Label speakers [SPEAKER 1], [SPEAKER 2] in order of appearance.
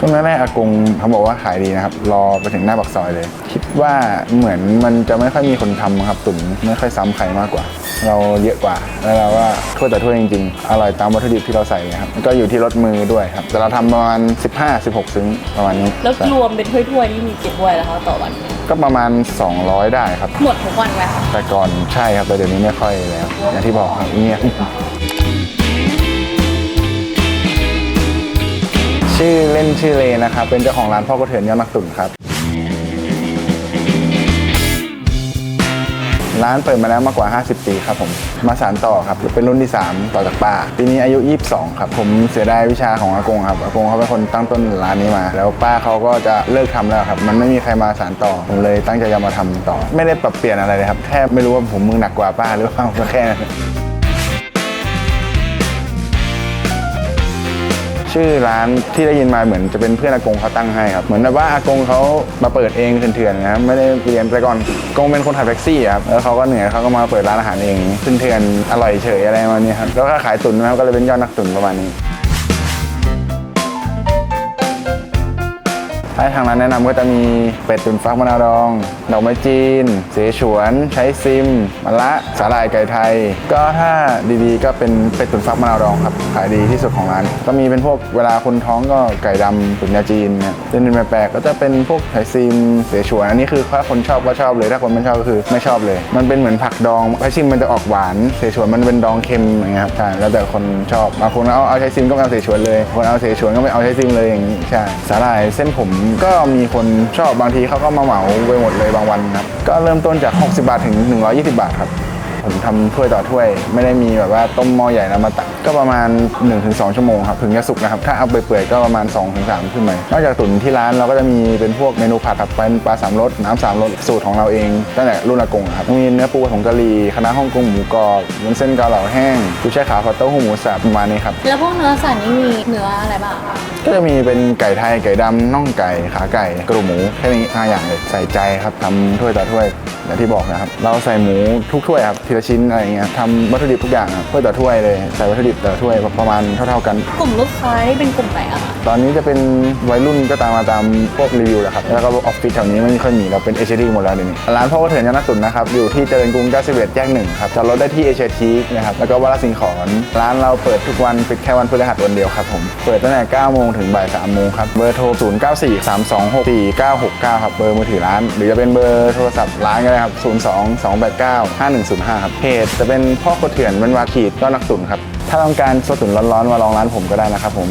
[SPEAKER 1] ช่วงแรกๆอากงเขาบอกว่าขายดีนะครับ รอไปถึงหน้าปากซอยเลย คิดว่าเหมือนมันจะไม่ค่อยมีคนทำครับตุ๋นไม่ค่อยซ้ำใครมากกว่า เราเยอะกว่า แล้วเราว่าถ้วยต่อถ้วยจริงๆ อร่อยตามวัตถุดิบที่เราใส่นะครับก็อยู่ที่รสมือด้วยครับ แต่เราทำประมาณ 15-16 ซึ้งประมาณนี้
[SPEAKER 2] แล้วรวมเป็นถ้วยๆนี่มีกี่ถ้วยแล้วคะต่อวัน
[SPEAKER 1] ก็ประมาณ 200 ได้ครับ
[SPEAKER 2] หมดทุกวันไหมคะ
[SPEAKER 1] แต่ก่อนใช่ครับแต่เดี๋ยวนี้ไม่ค่อยแล้ว อย่างที่บอกครับเงียบ ชื่อเล่นชื่อเลนะครับ เป็นเจ้าของร้านพ่อกระเถือนยอดนักตุ่นครับ ร้านเปิดมาแล้วมากกว่า 50 ปีครับผม มาสานต่อครับ เป็นรุ่นที่ 3 ต่อจากป้า ปีนี้อายุ 22 ครับ ผมเสียดายวิชาของอากงครับ อากงเขาเป็นคนตั้งต้นร้านนี้มา แล้วป้าเขาก็จะเลิกทำแล้วครับ มันไม่มีใครมาสานต่อ ผมเลยตั้งใจจะมาทำต่อ ไม่ได้ปรับเปลี่ยนอะไรเลยครับแค่ไม่รู้ว่าผมมือหนักกว่าป้าหรือเปล่าก็แค่นั้น ชื่อร้านที่ได้ยินมาเหมือนจะเป็นเพื่อนอากงเขาตั้งให้ครับ เหมือนแบบว่าอากงเขามาเปิดเองเถื่อนๆนะครับไม่ได้เรียนแต่ก่อนอากงเป็นคนขับแท็กซี่ครับแล้วเขาก็เหนื่อยเขาก็มาเปิดร้านอาหารเองเถื่อนๆอร่อยเฉยอะไรประมาณนี้ครับแล้วก็ขายตุ๋นนะครับก็เลยเป็นยอดนักตุ๋นประมาณนี้ ทางร้านแนะนำก็จะมีเป็ดตุ๋นฟักมะนาวดองดอกไม้จีน เสฉวน ใช้ซิมมะละสาหร่ายไก่ไทย ก็ถ้าดีๆ ก็เป็นเป็ดตุ๋นฟักมะนาวดองครับขายดีที่สุดของร้าน ก็มีเป็นพวกเวลาคนท้องก็ไก่ดำตุ๋นยาจีนเนี่ยเป็นแปลกๆก็จะเป็นพวกไข่ซิมเสฉวนอันนี้คือถ้าคนชอบก็ชอบเลยถ้าคนไม่ชอบก็คือไม่ชอบเลย มันเป็นเหมือนผักดองไข่ซิมมันจะออกหวานเสฉวนมันเป็นดองเค็มอย่างเงี้ยครับใช่แล้วแต่คนชอบบางคนเอาเอาไข่ซิมก็ไม่เอาเสฉวนเลย คนเอาเสฉวนก็ไม่เอาไข่ซิมเลยอย่างนี้ใช่สาหร่ายเส้นผมก็มีคนชอบบางทีเขาก็มาเหมาไปหมดเลยบางวันครับ ก็เริ่มต้นจาก 60 บาทถึง 120 บาทครับ ผมทำถ้วยต่อถ้วย ไม่ได้มีแบบว่าต้มหม้อใหญ่แล้วมาตักก็ประมาณ 1-2 ชั่วโมงครับถึงจะสุกนะครับถ้าเอาเปื่อยๆก็ประมาณ 2-3 ขึ้นไปนอกจากตุ๋นที่ร้านเราก็จะมีเป็นพวกเมนูผัดครับเป็นปลาสามรสน้ำสามรสสูตรของเราเองตั้งแต่รุ่นอากงครับมีเนื้อปูผงกะหรี่คณะน้าฮ่องกงหมูกรอบวุ้นเส้นเกาเหลาแห้งกุ้ยช่ายขาวผัดเต้าหู้หมูสับประมาณนี้ครับ
[SPEAKER 2] แล้วพวกเนื้อสัตว์นี่มีเนื้ออะไรบ้างคะ
[SPEAKER 1] ก็จะมีเป็นไก่ไทยไก่ดำน่องไก่ขาไก่กระดูกหมูแค่นี้ห้าอย่างเลยใส่ใจครับทำถ้วยต่อถ้วย อย่างที่บอกนะครับ เราใส่หมูทุกถ้วยครับทีละชิ้นอะไรอย่างเงี้ยทำวัตถุดิบทุกอย่างครับถ้วยต่อถ้วยเลยใส่วัตถุดิบแต่ละถ้วยประมาณเท่า ๆกัน
[SPEAKER 2] กลุ่มลูกค้านี่เป็นกลุ่มไหนอะคะ
[SPEAKER 1] ตอนนี้จะเป็นวัยรุ่นก็ตามมาตามพวกรีวิวแหละครับแล้วก็ออฟฟิศแถวนี้ไม่ค่อยมีเราเป็นเอเชียทีหมดแล้วเดี๋ยวนี้ร้านพ่อก็เถื่อนยานักตุนนะครับอยู่ที่เจริญกรุง91แยกหนึ่งครับจอดรถได้ที่เอเชียทีนะครับแล้วก็วัดละสิงขอนร้านเราเปิดทุกวันปิดแค่วันพฤหัสวันเดียวครับผมเปิดตั้งแต่9โมงถึงบ่าย3โมงครับเบอร์โทร 0 9 4 3 2 6 4 9 6 9 ครับเบอร์มือถือร้าน หรือจะเป็นเบอร์โทรศัพท์ร้านก็ได้ครับ 0 2 2 8 9 5 1 0 5 ครับเพจจะเป็นพ่อโคเถื่อนเป็นวาขีดก็นักสุนครับ ถ้าต้องการสดตุนร้อนๆมาลองร้านผมก็ได้นะครับผม